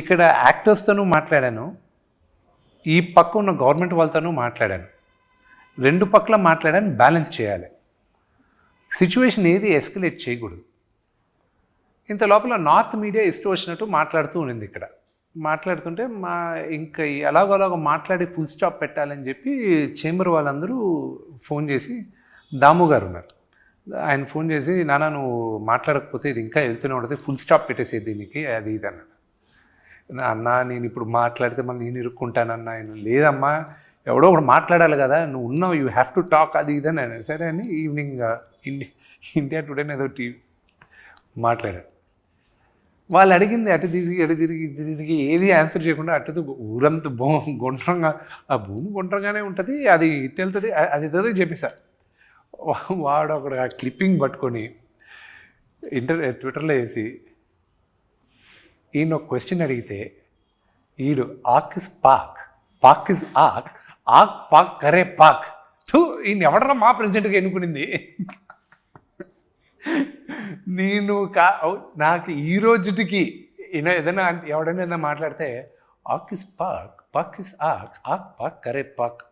ఇక్కడ యాక్టర్స్తోనూ మాట్లాడాను. ఈ పక్క ఉన్న గవర్నమెంట్ వాళ్ళతోనూ మాట్లాడాను. రెండు పక్కల మాట్లాడాను బ్యాలెన్స్ చేయాలి. సిచ్యువేషన్ ఏది ఎస్కలేట్ చేయకూడదు. ఇంత లోపల నార్త్ మీడియా ఇష్టం వచ్చినట్టు మాట్లాడుతూ ఉండింది ఇక్కడ. మాట్లాడుతుంటే మా ఇంకా ఎలాగోలాగో మాట్లాడి ఫుల్ స్టాప్ పెట్టాలని చెప్పి చేంబర్ వాళ్ళందరూ ఫోన్ చేసి దాము గారు ఉన్నారు. ఆయన ఫోన్ చేసి నాన్న నువ్వు మాట్లాడకపోతే ఇది ఇంకా వెళ్తూనే ఉంటుంది ఫుల్ స్టాప్ పెట్టేసే దీనికి అది ఇది అన్నాడు అన్న నేను ఇప్పుడు మాట్లాడితే మళ్ళీ నేను ఇరుక్కుంటానన్న ఆయన లేదమ్మా. ఎవడో ఒకడు మాట్లాడాలి కదా నువ్వు ఉన్నావు యూ హ్యావ్ టు టాక్ అది ఇది అని సరే అని ఈవినింగ్ ఇండియా ఇండియా టుడే ఏదో టీవీ మాట్లాడాడు. వాళ్ళు అడిగింది అటు తిరిగి అటు తిరిగి ఇటు తిరిగి ఏది ఆన్సర్ చేయకుండా అటు ఊరంతా భూ గుండ్రంగా ఆ భూమి గుండ్రంగానే ఉంటుంది అది ఇటు వెళ్తుంది అది ఏదో చెప్పేసా. వాడు అక్కడ ఆ క్లిప్పింగ్ పట్టుకొని ఇంటర్ ట్విట్టర్లో వేసి ఈయన ఒక క్వశ్చన్ అడిగితే ఈడు ఆక్ ఇస్ పాక్ పాక్ ఇస్ ఆక్ ఆక్ పాక్ కరే పాక్. థూ ఈయన ఎవడరా మా ప్రెసిడెంట్గా ఎన్నుకునింది? నేను కా నాకు ఈ రోజుటికి ఏదైనా ఎవడైనా ఏదైనా మాట్లాడితే ఆక్ ఇస్ పాక్ పాక్ ఇస్ ఆక్ ఆక్ పాక్ కరే పాక్.